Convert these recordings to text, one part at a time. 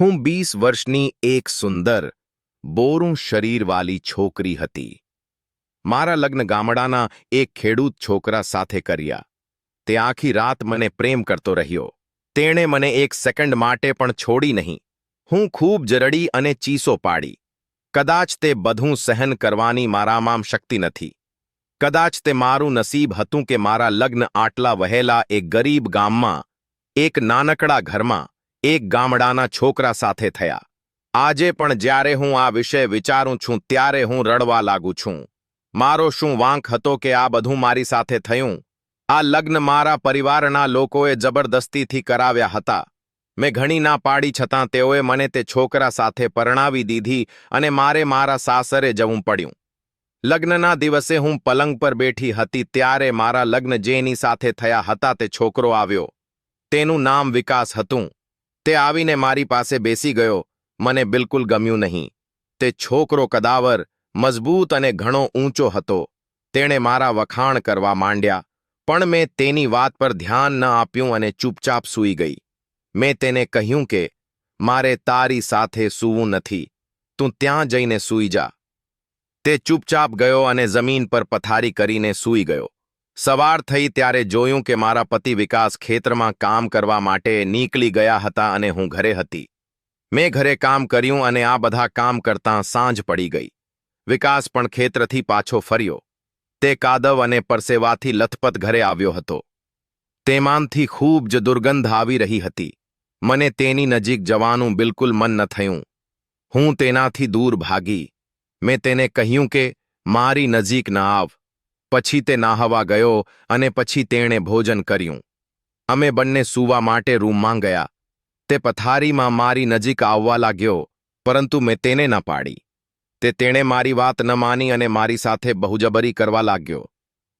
હું બીસ વર્ષની એક સુંદર, બોરું શરીરવાળી છોકરી હતી. મારા લગ્ન ગામડાના એક ખેડૂત છોકરા સાથે કર્યા. તે આખી રાત મને પ્રેમ કરતો રહ્યો. તેણે મને એક સેકન્ડ માટે પણ છોડી નહીં. હું ખૂબ જરડી અને ચીસો પાડી. કદાચ તે બધું સહન કરવાની મારામાં શક્તિ નથી. કદાચ તે મારું નસીબ હતું કે મારા લગ્ન આટલા વહેલા એક ગરીબ ગામમાં, એક નાનકડા ઘરમાં એક ગામડાના છોકરા સાથે થયા. આજે પણ જ્યારે હું આ વિશે વિચારું છું ત્યારે હું રડવા લાગુ છું. મારો શું વાંક હતો કે આ બધું મારી સાથે થયું? આ લગ્ન મારા પરિવારના લોકોએ જબરદસ્તીથી કરાવ્યા હતા. મેં ઘણી ના પાડી છતાં તેઓએ મને તે છોકરા સાથે પરણાવી દીધી અને મારે મારા સાસરે જવું પડ્યું. લગ્નના દિવસે હું પલંગ પર બેઠી હતી ત્યારે મારા લગ્ન જેની સાથે થયા હતા તે છોકરો આવ્યો. તેનું નામ વિકાસ હતું. તે આવીને મારી પાસે બેસી ગયો. મને બિલકુલ ગમ્યું નહીં. તે છોકરો કદાવર, મજબૂત અને ઘણો ઊંચો હતો. તેણે મારા વખાણ કરવા માંડ્યા, પણ મેં તેની વાત પર ધ્યાન ન આપ્યું અને ચૂપચાપ સૂઈ ગઈ. મેં તેને કહ્યું કે, મારે તારી સાથે સૂવું નથી. તું ત્યાં જઈને સૂઈ જા. તે ચૂપચાપ ગયો અને જમીન પર પથારી કરીને સૂઈ ગયો. સવાર થઈ ત્યારે જોયું કે મારા પતિ વિકાસ ખેતરમાં કામ કરવા માટે નીકળી ગયા હતા અને હું ઘરે હતી. મેં ઘરે કામ કર્યું અને આ બધા કામ કરતાં સાંજ પડી ગઈ. વિકાસ પણ ખેતરથી પાછો ફર્યો. તે કાદવ અને પરસેવાથી લથપથ ઘરે આવ્યો હતો. તેમાંથી ખૂબ જ દુર્ગંધ આવી રહી હતી. મને તેની નજીક જવાનું બિલકુલ મન ન થયું. હું તેનાથી દૂર ભાગી. મેં તેને કહ્યું કે, મારી નજીક ન આવ. પછી તે નાહવા ગયો અને પછી તેણે ભોજન કર્યું. અમે બંને સૂવા માટે રૂમમાં ગયા. તે પથારીમાં મારી નજીક આવવા લાગ્યો, પરંતુ મેં તેને ન પાડી. તે તેણે મારી વાત ન માની અને મારી સાથે બહુજબરી કરવા લાગ્યો.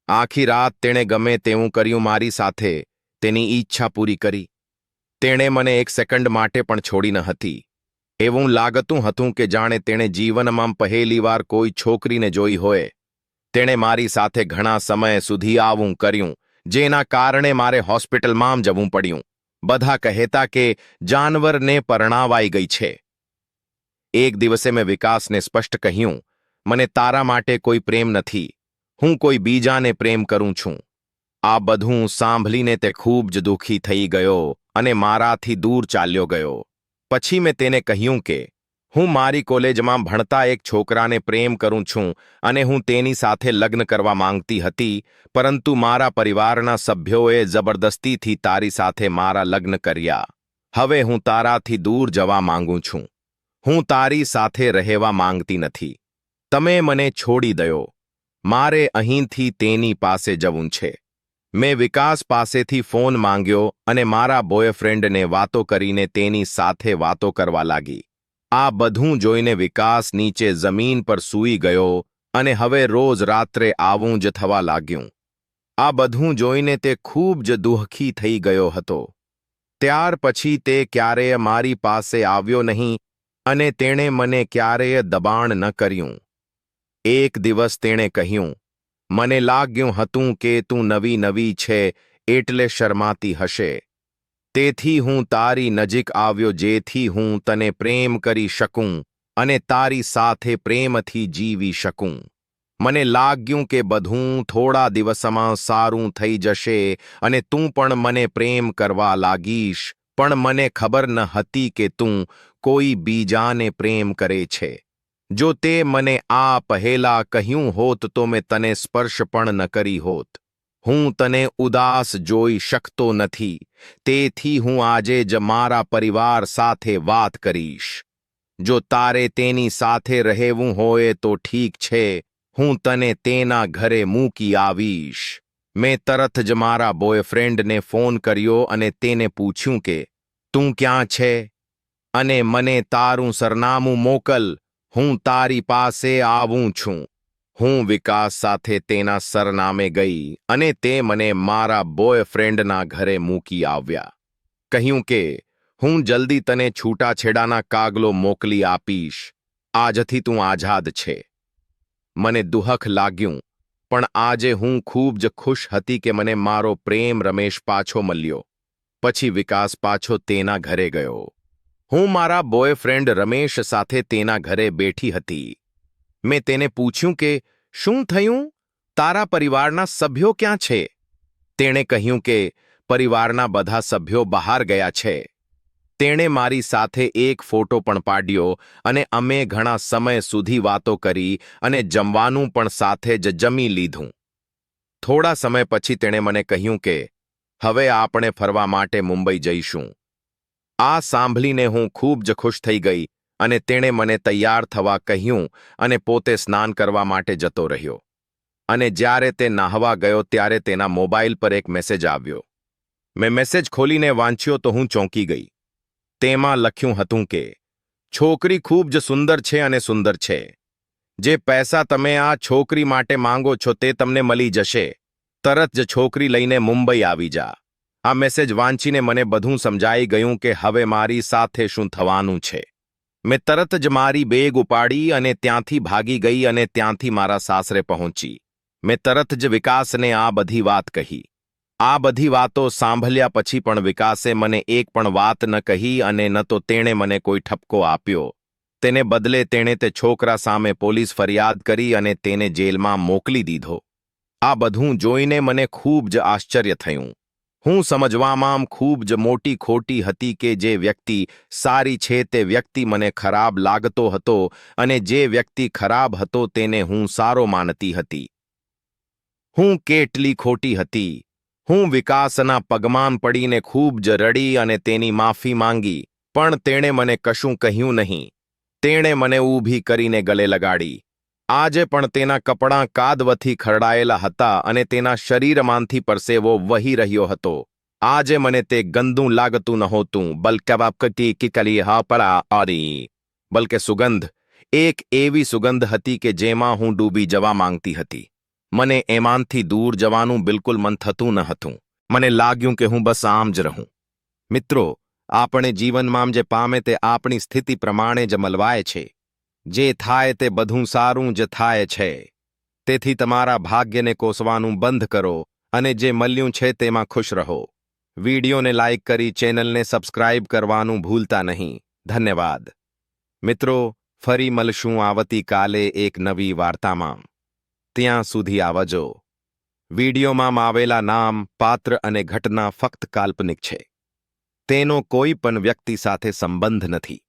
આખી રાત તેણે ગમે તેવું કર્યું મારી સાથે, તેની ઈચ્છા પૂરી કરી. તેણે મને એક સેકન્ડ માટે પણ છોડી ન હતી. એવું લાગતું હતું કે જાણે તેણે જીવનમાં પહેલીવાર કોઈ છોકરીને જોઈ હોય. તેણે મારી સાથે ઘણા સમય સુધી આવું કર્યું, જેના કારણે મારે હોસ્પિટલમાં જવું પડ્યું. બધા કહેતા કે જાનવરને પરણાવાઈ ગઈ છે. એક દિવસે મેં વિકાસને સ્પષ્ટ કહ્યું, મને તારા માટે કોઈ પ્રેમ નથી. હું કોઈ બીજાને પ્રેમ કરું છું. આ બધું સાંભળીને તે ખૂબ જ દુઃખી થઈ ગયો અને મારાથી દૂર ચાલ્યો ગયો. પછી મેં તેને કહ્યું કે હું મારી કોલેજમાં ભણતા એક છોકરાને પ્રેમ કરું છું અને હું તેની સાથે લગ્ન કરવા માંગતી હતી, પરંતુ મારા પરિવારના સભ્યોએ જબરદસ્તીથી તારી સાથે મારા લગ્ન કર્યા. હવે હું તારાથી દૂર જવા માંગુ છું. હું તારી સાથે રહેવા માંગતી નથી. તમે મને છોડી દયો. મારે અહીંથી તેની પાસે જવું છે. મેં વિકાસ પાસેથી ફોન માંગ્યો અને મારા બોયફ્રેન્ડને વાતો કરીને તેની સાથે વાતો કરવા લાગી. આ બધું જોઈને વિકાસ નીચે જમીન પર સૂઈ ગયો અને હવે રોજ રાત્રે આવું જ થવા લાગ્યું. આ બધું જોઈને તે ખૂબ જ દુઃખી થઈ ગયો હતો. ત્યાર પછી તે ક્યારેય મારી પાસે આવ્યો નહીં અને તેણે મને ક્યારેય દબાણ ન કર્યું. એક દિવસ તેણે કહ્યું, મને લાગ્યું હતું કે તું નવી નવી છે એટલે શરમાતી હશે. તેથી હું તારી નજીક આવ્યો જેથી હું તને પ્રેમ કરી શકું અને તારી સાથે પ્રેમથી જીવી શકું. મને લાગ્યું કે બધું થોડા દિવસમાં સારું થઈ જશે અને તું પણ મને પ્રેમ કરવા લાગીશ, પણ મને ખબર ન હતી કે તું કોઈ બીજાને પ્રેમ કરે છે. જો તે મને આ પહેલા કહ્યું હોત તો મેં તને સ્પર્શ પણ ન કરી હોત. હું તને ઉદાસ જોઈ શકતો નથી. તેથી હું આજે જ મારા પરિવાર સાથે વાત કરીશ. જો તારે તેની સાથે રહેવું હોય તો ઠીક છે. હું તને તેના ઘરે મૂકી આવીશ. મેં તરત જ મારા બોયફ્રેન્ડને ફોન કર્યો અને તેને પૂછ્યું કે, તું ક્યાં છે? અને મને તારું સરનામું મોકલ. હું તારી પાસે આવું છું. હું વિકાસ સાથે તેના સરનામે ગઈ અને તે મને મારા બોયફ્રેન્ડના ઘરે મૂકી આવ્યા. કહ્યું કે, હું જલ્દી તને છૂટાછેડાના કાગલો મોકલી આપીશ. આજથી તું આઝાદ છે. મને દુહખ લાગ્યું, પણ આજે હું ખૂબ જ ખુશ હતી કે મને મારો પ્રેમ રમેશ પાછો મળ્યો. પછી વિકાસ પાછો તેના ઘરે ગયો. હું મારા બોયફ્રેન્ડ રમેશ સાથે તેના ઘરે બેઠી હતી. મેં તેને પૂછ્યું કે, શું થયું? તારા પરિવારના સભ્યો ક્યાં છે? તેણે કહ્યું કે, પરિવારના બધા સભ્યો બહાર ગયા છે. તેણે મારી સાથે એક ફોટો પણ પાડ્યો અને અમે ઘણા સમય સુધી વાતો કરી અને જમવાનું પણ સાથે જ જમી લીધું. થોડા સમય પછી તેણે મને કહ્યું કે, હવે આપણે ફરવા માટે મુંબઈ જઈશું. આ સાંભળીને હું ખૂબ જ ખુશ થઈ ગઈ અને તેણે મને તૈયાર થવા કહ્યું અને પોતે સ્નાન કરવા માટે જતો રહ્યો. અને જ્યારે તે નાહવા ગયો ત્યારે તેના મોબાઈલ પર એક મેસેજ આવ્યો. મેં મેસેજ ખોલીને વાંચ્યો તો હું ચોંકી ગઈ. તેમાં લખ્યું હતું કે, છોકરી ખૂબ જ સુંદર છે અને સુંદર છે. જે પૈસા તમે આ છોકરી માટે માંગો છો તે તમને મળી જશે. તરત જ છોકરી લઈને મુંબઈ આવી જા. આ મેસેજ વાંચીને મને બધું સમજાઈ ગયું કે હવે મારી સાથે શું થવાનું છે. મેં તરત જ મારી બેગ ઉપાડી અને ત્યાંથી ભાગી ગઈ અને ત્યાંથી મારા સાસરે પહોંચી. મેં તરત જ વિકાસને આ બધી વાત કહી. આ બધી વાતો સાંભળ્યા પછી પણ વિકાસે મને એક પણ વાત ન કહી અને ન તો તેણે મને કોઈ ઠપકો આપ્યો. તેને બદલે તેણે તે છોકરા સામે પોલીસ ફરિયાદ કરી અને તેને જેલમાં મોકલી દીધો. આ બધું જોઈને મને ખૂબ જ આશ્ચર્ય થયું. હું સમજવામાં ખૂબ જ મોટી ખોટી હતી કે જે વ્યક્તિ સારી છે તે વ્યક્તિ મને ખરાબ લાગતો હતો અને જે વ્યક્તિ ખરાબ હતો તેને હું સારો માનતી હતી. હું કેટલી ખોટી હતી. હું વિકાસના પગમાન પડીને ખૂબ જ રડી અને તેની માફી માંગી, પણ તેણે મને કશું કહ્યું નહીં. તેણે મને ઊભી કરીને ગલે લગાડી. આજે પણ તેના કપડાં કાદવથી ખરડાયેલા હતા અને તેના શરીરમાંથી પરસેવો વહી રહ્યો હતો. આજે મને તે ગંદું લાગતું નહોતું, બલકે વાપકી કિકલી હા પરા આરી. બલકે સુગંધ, એક એવી સુગંધ હતી કે જેમાં હું ડૂબી જવા માંગતી હતી. મને એમાનથી દૂર જવાનું બિલકુલ મન થતું ન હતું. મને લાગ્યું કે હું બસ આમ જ રહું. મિત્રો, આપણે જીવનમાં જે પામે તે આપણી સ્થિતિ પ્રમાણે જ મલવાય છે. જે થાય તે બધું સારું જ થાય છે. તેથી તમારા ભાગ્યને કોસવાનું બંધ કરો અને જે મળ્યું છે તેમાં ખુશ રહો. વિડીયોને લાઇક કરી ચેનલને સબસ્ક્રાઇબ કરવાનું ભૂલતા નહીં. ધન્યવાદ. મિત્રો, ફરી મળશું આવતીકાલે એક નવી વાર્તામાં. ત્યાં સુધી આવજો. વિડીયોમાં આવેલા નામ, પાત્ર અને ઘટના ફક્ત કાલ્પનિક છે. તેનો કોઈ પણ વ્યક્તિ સાથે સંબંધ નથી.